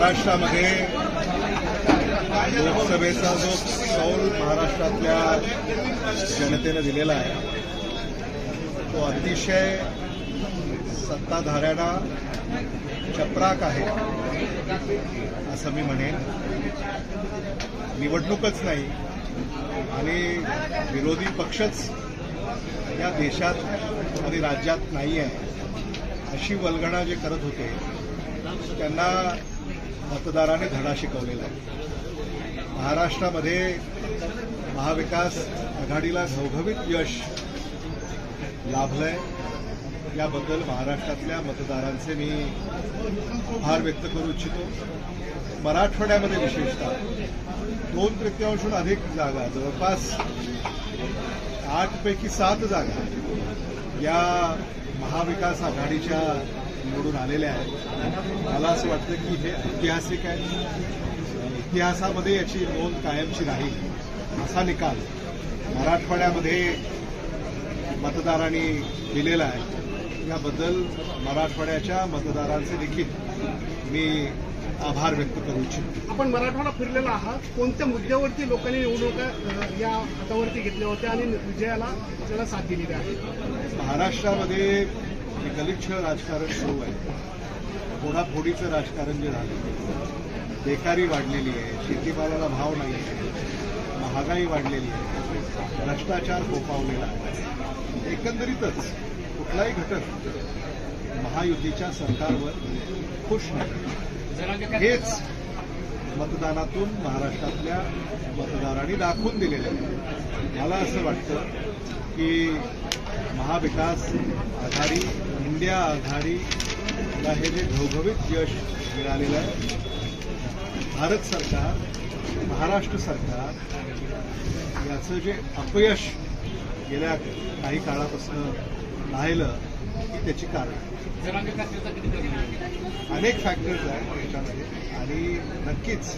महाराष्ट्रामध्ये लोकसभेचा जो कौल महाराष्ट्रातल्या जनतेनं दिलेला आहे तो अतिशय सत्ताधाऱ्यांना चपराक आहे असं मी म्हणेन. निवडणूकच नाही आणि विरोधी पक्षच या देशात आणि राज्यात नाही आहे अशी वल्गणा जे करत होते त्यांना मतदाराने धडा शिकवलेला आहे. महाराष्ट्रामध्ये महाविकास आघाडीला घवघवीत यश लाभलंय. याबद्दल महाराष्ट्रातल्या मतदारांचे मी आभार व्यक्त करू इच्छितो. मराठवाड्यामध्ये विशेषतः दोन तृतीयांशहून अधिक जागा जवळपास आठपैकी सात जागा या महाविकास आघाडीच्या निवडून आलेल्या आहेत. मला असं वाटतं की हे ऐतिहासिक आहे. इतिहासामध्ये याची नोंद कायमची राहील. असा निकाल मराठवाड्यामध्ये मतदारांनी दिलेला आहे. याबद्दल मराठवाड्याच्या मतदारांचे देखील मी आभार व्यक्त करू इच्छितो. आपण मराठवाडा फिरलेला आहात. कोणत्या मुद्द्यावरती लोकांनी निवडणुका या हातावरती घेतल्या होत्या आणि विजयाला आपल्याला साथ दिलेली आहे? महाराष्ट्रामध्ये हे गलिच्छ राजकारण सुरू आहे. फोडाफोडीचं राजकारण जे झालं बेकारी वाढलेली आहे शेतीमालाला भाव नाही आहे महागाई वाढलेली आहे भ्रष्टाचार फोफावलेला आहे. एकंदरीतच कुठलाही घटक महायुतीच्या सरकारवर खुश नाही. हेच मतदानातून महाराष्ट्रातल्या मतदारांनी दाखवून दिलेलं आहे. मला असं वाटतं की महाविकास आघाडी इंडिया आघाडीला हे जे घवघवीत यश मिळालेलं आहे. भारत सरकार महाराष्ट्र सरकार याचं जे अपयश गेल्या काही काळापासून राहिलं की त्याची कारण अनेक फॅक्टर्स आहेत याच्यामध्ये. आणि नक्कीच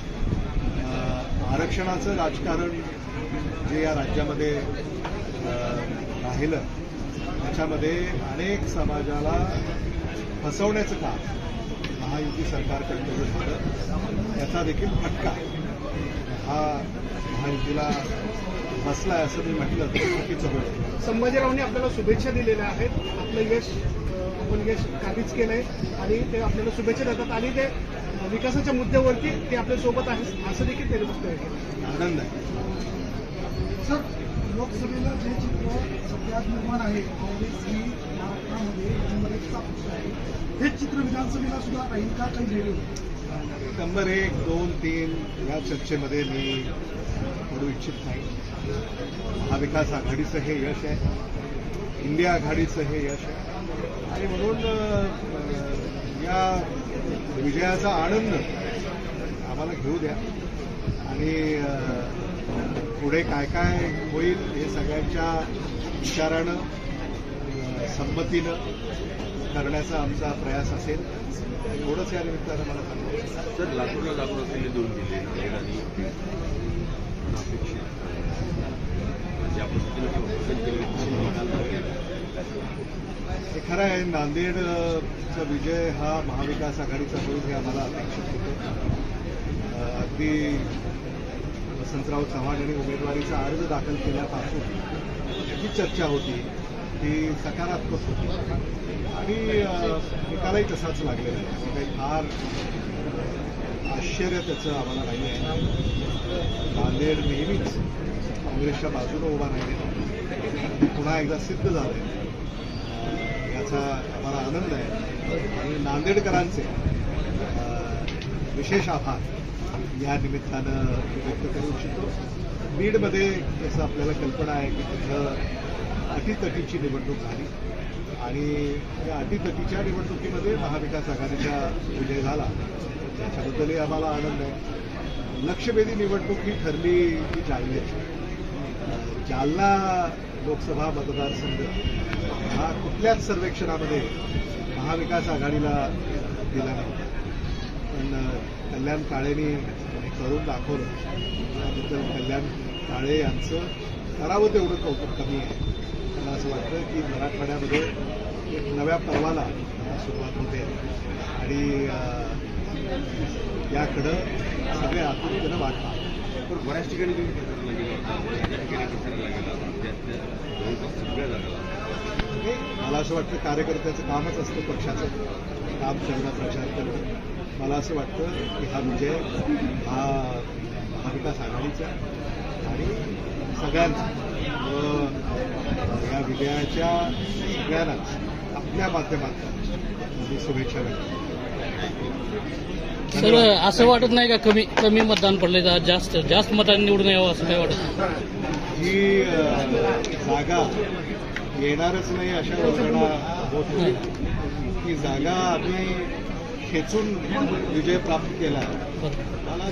आरक्षणाचं राजकारण जे या राज्यामध्ये राहिलं त्याच्यामध्ये अनेक समाजाला फसवण्याचं काम महायुती सरकारकडे झालं. याचा देखील फटका. हा महायुतीला बसलाय असं मी म्हटलं तर चुकीचं होईल. संभाजीरावने आपल्याला शुभेच्छा दिलेल्या आहेत. आपलं यश आपण यश काबीज केलंय आणि ते आपल्याला शुभेच्छा देतात आणि ते विकासाच्या मुद्द्यावरती ते आपल्यासोबत आहे असं देखील त्यांनी केलं. आनंद आहे. लोकसभेला जे चित्र सध्या निर्माण आहे काँग्रेस ही महाराष्ट्रामध्ये काँग्रेसचा पक्ष आहे. हेच चित्र विधानसभेला सुद्धा राहील का? काही वेगळं नंबर एक दोन तीन या चर्चेमध्ये मी पडू इच्छित नाही. महाविकास आघाडीचं हे यश आहे. इंडिया आघाडीचं हे यश आहे. आणि म्हणून या विजयाचा आनंद आम्हाला घेऊ द्या. आणि पुढे काय काय होईल हे सगळ्यांच्या विचारानं संमतीनं करण्याचा आमचा प्रयास असेल. एवढंच या निमित्तानं मला सांगायचं. सर लातूरला लागून असलेले दोन जिल्हे आणि ज्या हे खरं आहे नांदेडचा विजय हा महाविकास आघाडीचा होईल हे आम्हाला अपेक्षित होतं. अगदी वसंतराव चव्हाण यांनी उमेदवारीचा अर्ज दाखल केल्यापासून जी चर्चा होती ती सकारात्मक होती. आणि निकालही तसाच लागलेला आहे. म्हणजे काही फार आश्चर्य त्याचं आम्हाला नाही आहे. नांदेड नेहमीच काँग्रेसच्या बाजूनं उभा राहिले पुन्हा एकदा सिद्ध झालंय. याचा आम्हाला आनंद आहे. आणि नांदेडकरांचे विशेष आभार या निमित्तानं व्यक्त करू बीडमध्ये जसं आपल्याला कल्पना आहे की तिथं अटीतटीची निवडणूक झाली. आणि या अटीतटीच्या निवडणुकीमध्ये महाविकास आघाडीचा विजय झाला. त्याच्याबद्दलही आम्हाला आनंद आहे. लक्षवेधी निवडणूक ही ठरली ती जालन्याची. जालना लोकसभा मतदारसंघ हा कुठल्याच सर्वेक्षणामध्ये महाविकास आघाडीला दिला नाही पण कल्याण काळेनी करून दाखवलं. त्याबद्दल कल्याण काळे यांचं करावं तेवढं कौतुक कमी आहे. मला असं वाटतं की मराठवाड्यामध्ये एक नव्या पर्वाला आता सुरुवात होते. आणि याकडं सगळे आतुरतेनं वाटतात पण बऱ्याच ठिकाणी तुम्ही प्रचाराला गेला होता त्या ठिकाणी प्रचाराला गेला होता त्यातल्या जवळपास सगळ्या जागा मला असं वाटतं कार्यकर्त्याचं कामच असतं पक्षाचं. काम करणं प्रचार करणं मला असं वाटतं की हा विजय हा महाविकास आघाडीचा आणि सगळ्यांचा व या विजयाच्या सगळ्यांनाच आपल्या माध्यमातून मी शुभेच्छा व्यक्त. सर असं वाटत नाही का कमी कमी मतदान पडले तर जास्त जास्त मतांनी निवडून यावं असं काय वाटत ही जागा येणारच नाही अशा लोकांना होत होती ती जागा आम्ही खेचून विजय प्राप्त केला. मला